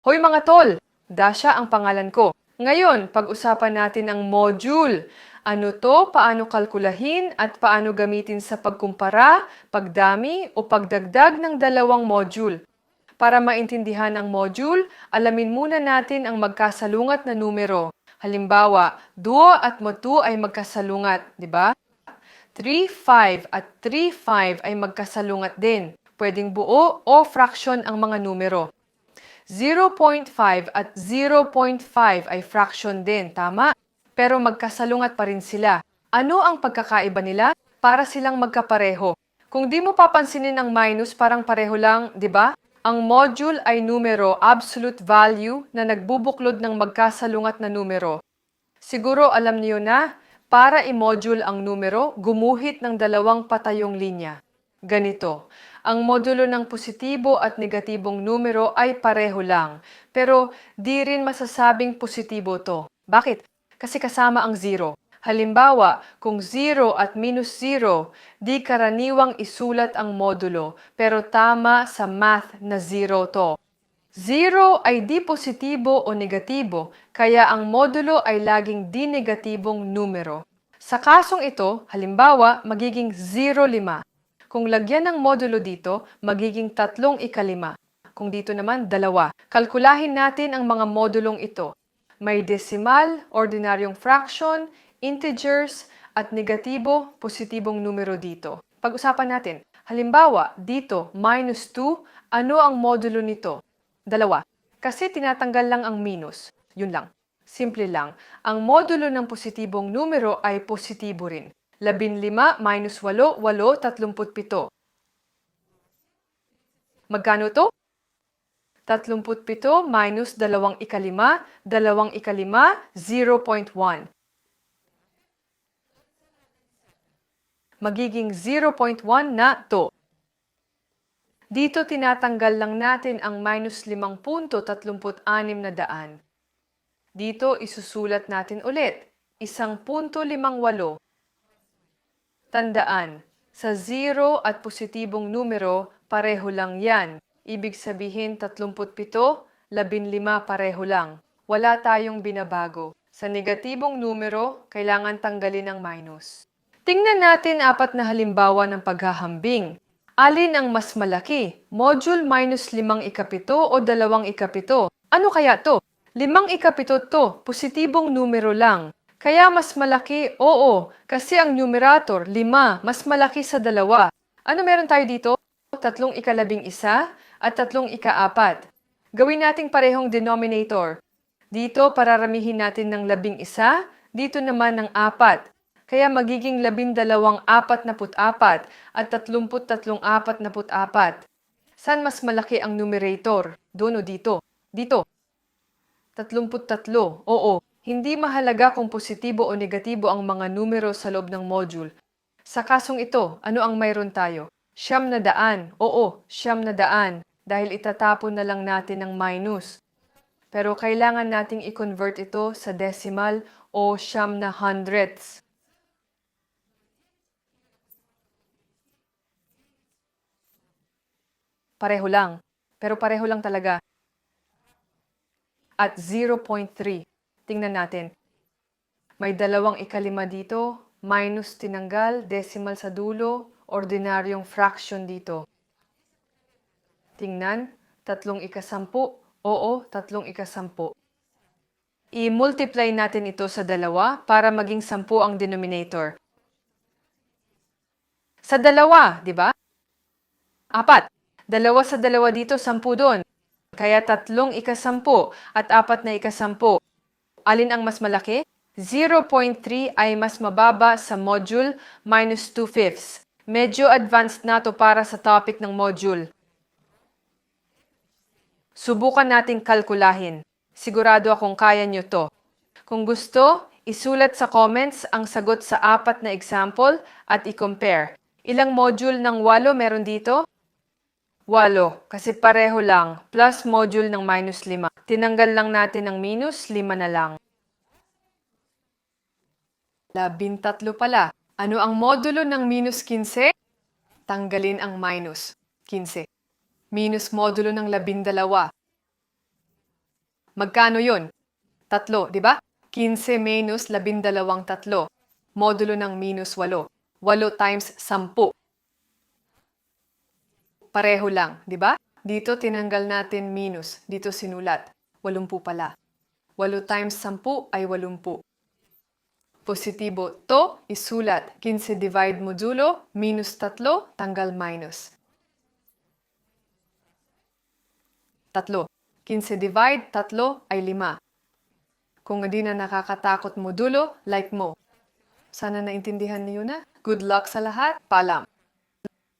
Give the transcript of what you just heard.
Hoy mga tol, Dasha ang pangalan ko. Ngayon, pag-usapan natin ang module. Ano to, paano kalkulahin, at paano gamitin sa pagkumpara, pagdami, o pagdagdag ng dalawang module. Para maintindihan ang module, alamin muna natin ang magkasalungat na numero. Halimbawa, duo at motu ay magkasalungat, di ba? 3, 5 at 3, 5 ay magkasalungat din. Pwedeng buo o fraction ang mga numero. 0.5 at 0.5 ay fraction din, tama? Pero magkasalungat pa rin sila. Ano ang pagkakaiba nila? Para silang magkapareho. Kung di mo papansinin ang minus, parang pareho lang, di ba? Ang module ay numero, absolute value, na nagbubuklod ng magkasalungat na numero. Siguro alam niyo na, para i-module ang numero, gumuhit ng dalawang patayong linya. Ganito, ang modulo ng positibo at negatibong numero ay pareho lang, pero di rin masasabing positibo to. Bakit? Kasi kasama ang zero. Halimbawa, kung 0 at minus 0, di karaniwang isulat ang modulo, pero tama sa math na 0 to. Zero ay di positibo o negatibo, kaya ang modulo ay laging di negatibong numero. Sa kasong ito, halimbawa, magiging 0,5. Kung lagyan ng modulo dito, magiging tatlong ikalima. Kung dito naman, dalawa. Kalkulahin natin ang mga modulong ito. May decimal, ordinaryong fraction, integers, at negatibo, positibong numero dito. Pag-usapan natin. Halimbawa, dito, minus 2, ano ang modulo nito? Dalawa. Kasi tinatanggal lang ang minus. Yun lang. Simple lang. Ang modulo ng positibong numero ay positibo rin. 15 minus 8, 8, 37. Magkano to? 37 minus 2 ikalima, 2 ikalima, 0.1. Magiging 0.1 na to. Dito tinatanggal lang natin ang minus 5.36 na daan. Dito isusulat natin ulit, isang punto limang walo. Tandaan, sa zero at positibong numero, pareho lang yan. Ibig sabihin 37, 15 pareho lang. Wala tayong binabago. Sa negatibong numero, kailangan tanggalin ang minus. Tingnan natin apat na halimbawa ng paghahambing. Alin ang mas malaki? Module minus 5 ikapito o 2 ikapito? Ano kaya to? Limang ikapito to, positibong numero lang. Kaya mas malaki, oo, kasi ang numerator, lima, mas malaki sa dalawa. Ano meron tayo dito? Tatlong ikalabing isa at tatlong ikaapat. Gawin nating parehong denominator. Dito, pararamihin natin ng labing isa, dito naman ng apat. Kaya magiging labindalawang apat na put apat at tatlumput tatlong apat na put apat. Saan mas malaki ang numerator? Doon o dito? Dito. 33. Oo, hindi mahalaga kung positibo o negatibo ang mga numero sa loob ng module. Sa kasong ito, ano ang mayroon tayo? Siyam na daan. Oo, siyam na daan. Dahil itatapon na lang natin ang minus. Pero kailangan nating i-convert ito sa decimal o siyam na hundredths. Pareho lang. Pero pareho lang talaga at 0.3. Tingnan natin. May dalawang ikalima dito, minus tinanggal, decimal sa dulo, ordinaryong fraction dito. Tingnan, tatlong ikasampu. Oo, tatlong ikasampu. I-multiply natin ito sa dalawa para maging sampu ang denominator. Sa dalawa, di ba? Apat. Dalawa sa dalawa dito, sampu doon. Kaya tatlong ikasampu at apat na ikasampu. Alin ang mas malaki? 0.3 ay mas mababa sa module minus 2 fifths. Medyo advanced na to para sa topic ng module. Subukan nating kalkulahin. Sigurado akong kaya nyo to. Kung gusto, isulat sa comments ang sagot sa apat na example at i-compare. Ilang module ng walo meron dito? Walo, kasi pareho lang, plus module ng minus 5. Tinanggal lang natin ang minus, 5 na lang. Labintatlo pala. Ano ang modulo ng minus 15? Tanggalin ang minus, 15. Minus modulo ng labindalawa. Magkano yun? Tatlo, di ba? 15 minus labindalawang tatlo. Modulo ng minus walo. Walo times sampu. Pareho lang, di ba? Dito tinanggal natin minus. Dito sinulat. Walumpu pala. Walo times sampu ay walumpu. Positibo to, isulat. 15 divide modulo, minus tatlo, tanggal minus. Tatlo. 15 divide, tatlo ay lima. Kung hindi na nakakatakot modulo, like mo. Sana naintindihan niyo na. Good luck sa lahat. Paalam.